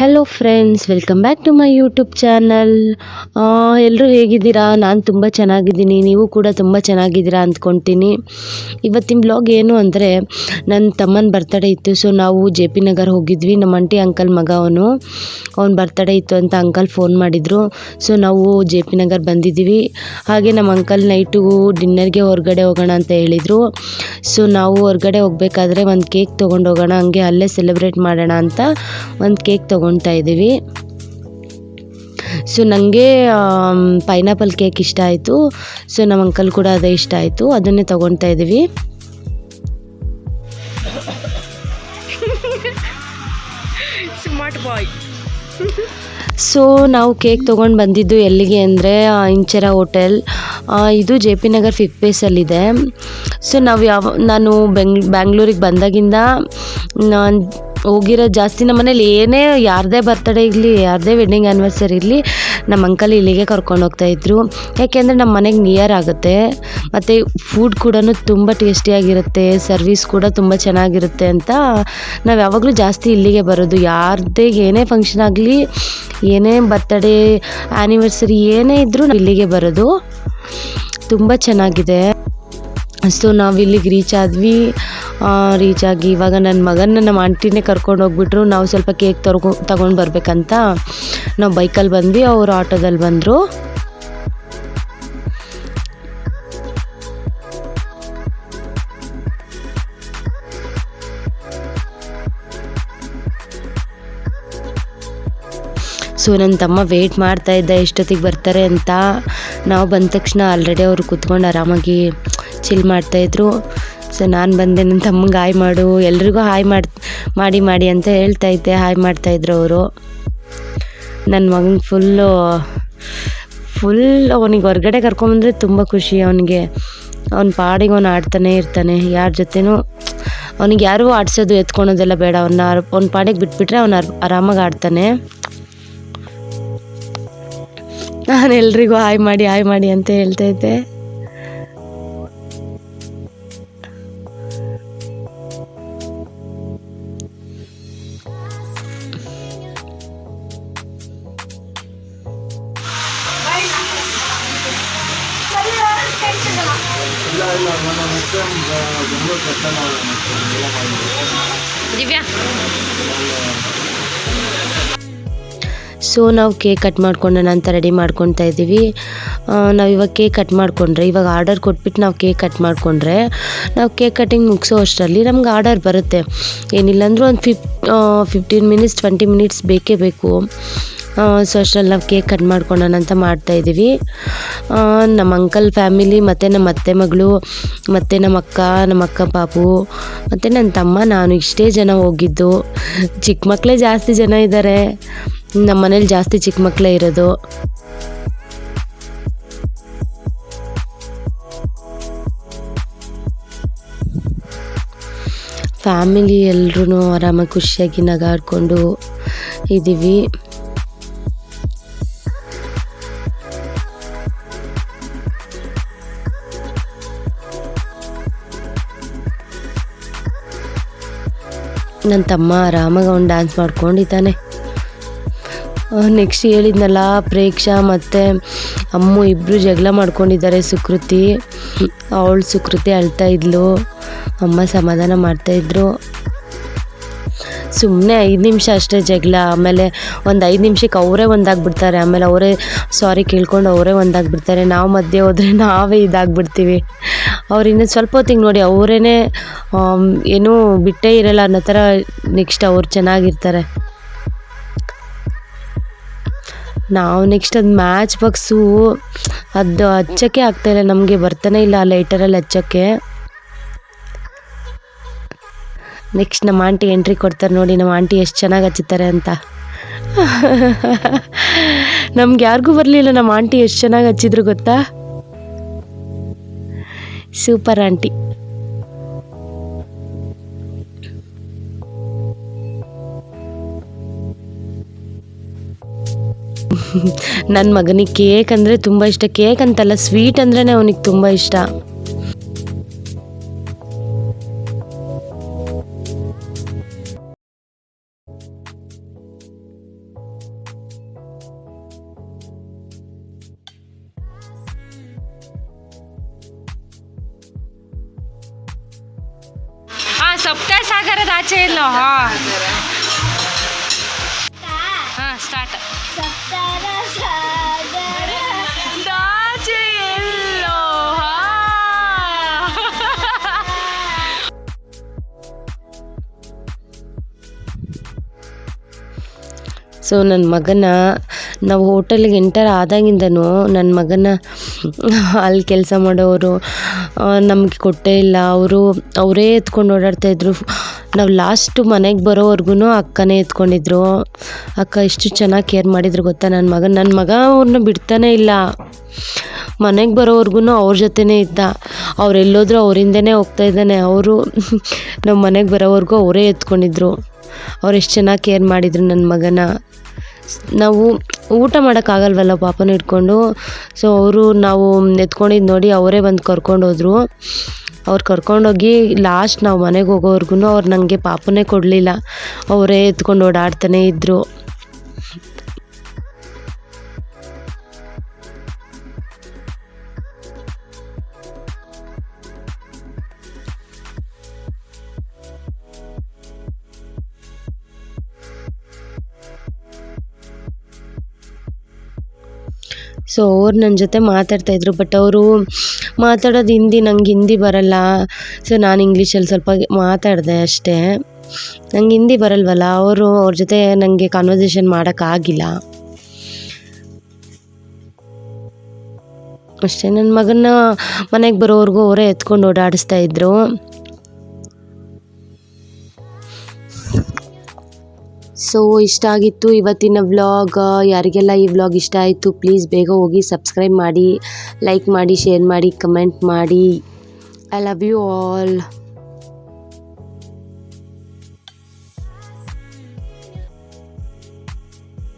Hello friends welcome back to my YouTube channel ಎಲ್ಲರೂ ಹೇಗಿದ್ದೀರಾ? ನಾನು ತುಂಬ ಚೆನ್ನಾಗಿದ್ದೀನಿ. ನೀವು ಕೂಡ ತುಂಬ ಚೆನ್ನಾಗಿದ್ದೀರಾ ಅಂದ್ಕೊತೀನಿ. ಇವತ್ತಿನ ಬ್ಲಾಗ್ ಏನು ಅಂದರೆ ನನ್ನ ತಮ್ಮನ ಬರ್ತಡೇ ಇತ್ತು. ಸೊ ನಾವು ಜೆ ಪಿ ನಗರ್ ಹೋಗಿದ್ವಿ. ನಮ್ಮ ಅಂಟಿ ಅಂಕಲ್ ಮಗ ಅವನು. ಅವ್ನ ಬರ್ತಡೇ ಇತ್ತು ಅಂತ ಅಂಕಲ್ ಫೋನ್ ಮಾಡಿದರು. ಸೊ ನಾವು ಜೆ ಪಿ ನಗರ್ ಬಂದಿದ್ದೀವಿ. ಹಾಗೆ ನಮ್ಮ ಅಂಕಲ್ ನೈಟು ಡಿನ್ನರ್ಗೆ ಹೊರಗಡೆ ಹೋಗೋಣ ಅಂತ ಹೇಳಿದರು. ಸೊ ನಾವು ಹೊರಗಡೆ ಹೋಗಬೇಕಾದ್ರೆ ಒಂದು ಕೇಕ್ ತೊಗೊಂಡು ಹೋಗೋಣ. ಹಂಗೆ ಅಲ್ಲೇ ಸೆಲೆಬ್ರೇಟ್ ಮಾಡೋಣ ಅಂತ ಒಂದು ಕೇಕ್ ತೊಗೊಳ್ತಾ ಇದ್ದೀವಿ. ಸೊ ನನಗೆ ಪೈನಾಪಲ್ ಕೇಕ್ ಇಷ್ಟ ಆಯಿತು. ಸೊ ನಮ್ಮ ಅಂಕಲ್ ಕೂಡ ಅದೇ ಇಷ್ಟ ಆಯಿತು. ಅದನ್ನೇ ತೊಗೊಳ್ತಾ ಇದ್ದೀವಿ. ಬಾಯ್ ಸೊ ನಾವು ಕೇಕ್ ತೊಗೊಂಡು ಬಂದಿದ್ದು ಎಲ್ಲಿಗೆ ಅಂದರೆ ಇಂಚರ ಹೋಟೆಲ್ ಇದು ಜೆ ಪಿ ನಗರ್ ಫಿಫ್ತ್ ಪ್ಲೇಸಲ್ಲಿದೆ ಸೊ ನಾವು ಯಾವ ನಾನು ಬೆಂಗ್ ಬ್ಯಾಂಗ್ಳೂರಿಗೆ ಬಂದಾಗಿಂದ ನಾನು ಹೋಗಿರೋ ಜಾಸ್ತಿ ನಮ್ಮ ಮನೇಲಿ ಏನೇ ಯಾರದೇ ಬರ್ತಡೇ ಇರಲಿ, ಯಾರದೇ ವೆಡ್ಡಿಂಗ್ ಆ್ಯನಿವರ್ಸರಿ ಇರಲಿ, ನಮ್ಮ ಅಂಕಲ್ ಇಲ್ಲಿಗೆ ಕರ್ಕೊಂಡು ಹೋಗ್ತಾಯಿದ್ರು ಯಾಕೆಂದರೆ ನಮ್ಮ ಮನೆಗೆ ನಿಯರ್ ಆಗುತ್ತೆ. ಮತ್ತು ಫುಡ್ ಕೂಡ ತುಂಬ ಟೇಸ್ಟಿಯಾಗಿರುತ್ತೆ ಸರ್ವಿಸ್ ಕೂಡ ತುಂಬ ಚೆನ್ನಾಗಿರುತ್ತೆ ಅಂತ ನಾವು ಯಾವಾಗಲೂ ಜಾಸ್ತಿ ಇಲ್ಲಿಗೆ ಬರೋದು. ಯಾರದೇ ಏನೇ ಫಂಕ್ಷನ್ ಆಗಲಿ, ಏನೇ ಬರ್ತಡೇ ಆ್ಯನಿವರ್ಸರಿ ಏನೇ ಇದ್ದರೂ ಇಲ್ಲಿಗೆ ಬರೋದು. ತುಂಬ ಚೆನ್ನಾಗಿದೆ. ಸೊ ನಾವು ಇಲ್ಲಿಗೆ ರೀಚ್ ಆದ್ವಿ. ರೀಚ್ ಆಗಿ ಇವಾಗ ನನ್ನ ಮಗನ ನಮ್ಮ ಆಂಟಿನೇ ಕರ್ಕೊಂಡು ಹೋಗ್ಬಿಟ್ರು. ನಾವು ಸ್ವಲ್ಪ ಕೇಕ್ ತರ್ಕೊ, ತಗೊಂಡು ಬರಬೇಕಂತ ನಾವು ಬೈಕಲ್ಲಿ ಬಂದ್ವಿ, ಅವರು ಆಟೋದಲ್ಲಿ ಬಂದರು. ಸೊ ನನ್ನ ತಮ್ಮ ವೆಯ್ಟ್ ಮಾಡ್ತಾ ಇದ್ದ, ಎಷ್ಟೊತ್ತಿಗೆ ಬರ್ತಾರೆ ಅಂತ ನಾವು ಬಂದ ತಕ್ಷಣ ಆಲ್ರೆಡಿ ಅವರು ಕೂತ್ಕೊಂಡು ಆರಾಮಾಗಿ ಚಿಲ್ ಮಾಡ್ತಾಯಿದ್ರು ಸೊ ನಾನು ಬಂದೆ ನನ್ನ ತಮ್ಮಂಗೆ ಹಾಯ್ ಮಾಡು, ಎಲ್ರಿಗೂ ಹಾಯ್ ಮಾಡಿ ಮಾಡಿ ಮಾಡಿ ಅಂತ ಹೇಳ್ತಾ ಇದ್ದೆ ಹಾಯ್ ಮಾಡ್ತಾಯಿದ್ರು ಅವರು. ನನ್ನ ಮಗನ ಫುಲ್ಲು ಫುಲ್ ಅವನಿಗೆ ಹೊರಗಡೆ ಕರ್ಕೊಂಬಂದ್ರೆ ತುಂಬ ಖುಷಿ ಅವನಿಗೆ. ಅವ್ನ ಪಾಡಿಗೆ ಅವನು ಆಡ್ತಾನೆ ಇರ್ತಾನೆ, ಯಾರ ಜೊತೆನೂ ಅವನಿಗೆ ಯಾರೂ ಆಡಿಸೋದು, ಎತ್ಕೊಳೋದೆಲ್ಲ ಬೇಡ. ಅವನ್ನ ಅವ್ನ ಪಾಡಿಗೆ ಬಿಟ್ಬಿಟ್ರೆ ಅವ್ನು ಆರಾಮಾಗಿ ಆಡ್ತಾನೆ. ನಾನು ಎಲ್ರಿಗೂ ಹಾಯ್ ಮಾಡಿ ಹಾಯ್ ಮಾಡಿ ಅಂತ ಸೊ ನಾವು ಕೇಕ್ ಕಟ್ ಮಾಡ್ಕೊಂಡ ನಂತರ ರೆಡಿ ಮಾಡ್ಕೊತಾ ಇದ್ದೀವಿ. ನಾವು ಇವಾಗ ಕೇಕ್ ಕಟ್ ಮಾಡಿಕೊಂಡ್ರೆ, ಇವಾಗ ಆರ್ಡರ್ ಕೊಟ್ಬಿಟ್ಟು ನಾವು ಕೇಕ್ ಕಟ್ ಮಾಡಿಕೊಂಡ್ರೆ, ನಾವು ಕೇಕ್ ಕಟ್ಟಿಂಗ್ ಮುಗಿಸೋ ಅಷ್ಟರಲ್ಲಿ ನಮ್ಗೆ ಆರ್ಡರ್ ಬರುತ್ತೆ. ಏನಿಲ್ಲ ಅಂದರೂ ಒಂದು fif fifteen minutes twenty minutes ಬೇಕೇ ಬೇಕು. ಸೊ ಅಷ್ಟರಲ್ಲಿ ನಾವು ಕೇಕ್ ಕಟ್ ಮಾಡ್ಕೊಳ್ಳೋಣ ಅಂತ ಮಾಡ್ತಾಯಿದ್ದೀವಿ ನಮ್ಮ ಅಂಕಲ್ ಫ್ಯಾಮಿಲಿ ಮತ್ತು ನಮ್ಮ ಅತ್ತೆ ಮಗಳು, ಮತ್ತು ನಮ್ಮ ಅಕ್ಕ ನಮ್ಮ ಅಕ್ಕ ಪಾಪು, ಮತ್ತು ನನ್ನ ತಮ್ಮ ನಾನು ಇಷ್ಟೇ ಜನ ಹೋಗಿದ್ದು. ಚಿಕ್ಕ ಮಕ್ಕಳೇ ಜಾಸ್ತಿ ಜನ ಇದ್ದಾರೆ ನಮ್ಮ ಮನೇಲಿ ಜಾಸ್ತಿ ಚಿಕ್ಕ ಮಕ್ಕಳೇ ಇರೋದು. ಫ್ಯಾಮಿಲಿ ಎಲ್ಲರೂ ಆರಾಮಾಗಿ ಖುಷಿಯಾಗಿ ನಗಾಡ್ಕೊಂಡು ಇದ್ದೀವಿ. ನನ್ನ ತಮ್ಮ ಆರಾಮಾಗಿ ಅವ್ನು ಡ್ಯಾನ್ಸ್ ಮಾಡ್ಕೊಂಡಿದ್ದಾನೆ ನೆಕ್ಸ್ಟ್ ಹೇಳಿದ್ನಲ್ಲ, ಪ್ರೇಕ್ಷಾ ಮತ್ತು ಅಮ್ಮು ಇಬ್ಬರು ಜಗಳ ಮಾಡ್ಕೊಂಡಿದ್ದಾರೆ ಸುಕೃತಿ. ಅವಳು ಸುಕೃತಿ ಅಳ್ತಾ ಇದ್ಲು. ಅಮ್ಮ ಸಮಾಧಾನ ಮಾಡ್ತಾಯಿದ್ರು ಸುಮ್ಮನೆ ಐದು ನಿಮಿಷ ಅಷ್ಟೇ ಜಗಳ, ಆಮೇಲೆ ಒಂದು ಐದು ನಿಮಿಷಕ್ಕೆ ಅವರೇ ಒಂದಾಗ್ಬಿಡ್ತಾರೆ. ಆಮೇಲೆ ಅವರೇ ಸಾರಿ ಕೇಳ್ಕೊಂಡು ಅವರೇ ಒಂದಾಗ್ಬಿಡ್ತಾರೆ. ನಾವು ಮಧ್ಯೆ ಹೋದರೆ ನಾವೇ ಇದಾಗ್ಬಿಡ್ತೀವಿ. ಅವ್ರು ಇನ್ನೊಂದು ಸ್ವಲ್ಪ ಹೊತ್ತಿಗೆ ನೋಡಿ ಅವರೇ ಏನೂ ಬಿಟ್ಟೇ ಇರಲ್ಲ ಅನ್ನೋ ಥರ ನೆಕ್ಸ್ಟ್ ಅವ್ರು ಚೆನ್ನಾಗಿರ್ತಾರೆ. ನಾವು ನೆಕ್ಸ್ಟ್ ಅದು ಮ್ಯಾಚ್ ಬಾಕ್ಸು, ಅದು ಹಚ್ಚೋಕ್ಕೆ ಆಗ್ತಾಯಿಲ್ಲ ನಮಗೆ ಬರ್ತಾನೆ ಇಲ್ಲ ಆ ಲೈಟರಲ್ಲಿ ಹಚ್ಚೋಕ್ಕೆ. ನೆಕ್ಸ್ಟ್ ನಮ್ಮ ಆಂಟಿ ಎಂಟ್ರಿ ಕೊಡ್ತಾರೆ ನೋಡಿ, ನಮ್ಮ ಆಂಟಿ ಎಷ್ಟು ಚೆನ್ನಾಗಿ ಹಚ್ಚುತ್ತಾರೆ ಅಂತ. ನಮ್ಗೆ ಯಾರಿಗೂ ಬರಲಿಲ್ಲ, ನಮ್ಮ ಆಂಟಿ ಎಷ್ಟು ಚೆನ್ನಾಗಿ ಹಚ್ಚಿದ್ರು ಗೊತ್ತಾ? Super aunty. ನನ್ನ ಮಗನಿಗೆ ಕೇಕ್ ಅಂದರೆ ತುಂಬ ಇಷ್ಟ. ಕೇಕ್ ಅಂತಲ್ಲ ಸ್ವೀಟ್ ಅಂದ್ರೇ ಅವನಿಗೆ ತುಂಬ ಇಷ್ಟ. ಸಪ್ತ ಸಾಗರದ ಆಚೆ ಇಲ್ಲ? ಹಾ. ಸ್ಟಾರ್ಟ್ ಸೊ ನನ್ನ ಮಗನ ನಾವು ಹೋಟೆಲ್ಗೆ ಎಂಟರ್ ಆದಾಗಿಂದನೂ ನನ್ನ ಮಗನ ಅಲ್ಲಿ ಕೆಲಸ ಮಾಡೋರು ನಮಗೆ ಕೊಟ್ಟೇ ಇಲ್ಲ. ಅವರು, ಅವರೇ ಎತ್ಕೊಂಡು ಓಡಾಡ್ತಾಯಿದ್ರು ನಾವು ಲಾಸ್ಟು ಮನೆಗೆ ಬರೋವರೆಗೂ ಅಕ್ಕನೇ ಎತ್ಕೊಂಡಿದ್ರು. ಅಕ್ಕ ಎಷ್ಟು ಚೆನ್ನಾಗಿ ಕೇರ್ ಮಾಡಿದ್ರು ಗೊತ್ತಾ ನನ್ನ ಮಗ? ನನ್ನ ಮಗ ಅವ್ರನ್ನ ಬಿಡ್ತಾನೇ ಇಲ್ಲ. ಮನೆಗೆ ಬರೋವರೆಗೂ ಅವ್ರ ಜೊತೆನೇ ಇದ್ದ. ಅವ್ರು ಎಲ್ಲೋದ್ರು ಅವರಿಂದನೇ ಹೋಗ್ತಾ ಇದ್ದಾನೆ. ಅವರು ನಮ್ಮ ಮನೆಗೆ ಬರೋವರೆಗೂ ಅವರೇ ಎತ್ಕೊಂಡಿದ್ರು. ಅವ್ರು ಎಷ್ಟು ಚೆನ್ನಾಗಿ ಕೇರ್ ಮಾಡಿದರು ನನ್ನ ಮಗನ. ನಾವು ಊಟ ಮಾಡೋಕ್ಕಾಗಲ್ವಲ್ಲ ಪಾಪನ ಇಟ್ಕೊಂಡು. ಸೊ ಅವರು ನಾವು ಎತ್ಕೊಂಡಿದ್ದು ನೋಡಿ ಅವರೇ ಬಂದು ಕರ್ಕೊಂಡೋದ್ರು ಅವ್ರು ಕರ್ಕೊಂಡೋಗಿ ಲಾಸ್ಟ್ ನಾವು ಮನೆಗೆ ಹೋಗೋವರೆಗೂ ಅವ್ರು ನನಗೆ ಪಾಪನೇ ಕೊಡಲಿಲ್ಲ. ಅವರೇ ಎತ್ಕೊಂಡು ಓಡಾಡ್ತಾನೇ ಇದ್ದರು ಸೊ ಅವ್ರು ನನ್ನ ಜೊತೆ ಮಾತಾಡ್ತಾಯಿದ್ರು ಬಟ್ ಅವರು ಮಾತಾಡೋದು ಹಿಂದಿ, ನಂಗೆ ಹಿಂದಿ ಬರಲ್ಲ. ಸೊ ನಾನು ಇಂಗ್ಲೀಷಲ್ಲಿ ಸ್ವಲ್ಪ ಮಾತಾಡಿದೆ ಅಷ್ಟೇ. ನಂಗೆ ಹಿಂದಿ ಬರಲ್ವಲ್ಲ, ಅವರು ಅವ್ರ ಜೊತೆ ನನಗೆ ಕಾನ್ವರ್ಸೇಷನ್ ಮಾಡೋಕ್ಕಾಗಿಲ್ಲ ಅಷ್ಟೇ ನನ್ನ ಮಗನ ಮನೆಗೆ ಬರೋವರೆಗೂ ಅವರೇ ಎತ್ಕೊಂಡು ಓಡಾಡಿಸ್ತಾ ಇದ್ರು. ಸೊ ಇಷ್ಟ ಆಗಿತ್ತು ಇವತ್ತಿನ ವ್ಲಾಗ್. ಯಾರಿಗೆಲ್ಲ ಈ ವ್ಲಾಗ್ ಇಷ್ಟ ಆಯಿತು ಪ್ಲೀಸ್ ಬೇಗ ಹೋಗಿ ಸಬ್ಸ್ಕ್ರೈಬ್ ಮಾಡಿ ಲೈಕ್ ಮಾಡಿ ಶೇರ್ ಮಾಡಿ ಕಮೆಂಟ್ ಮಾಡಿ. I love you all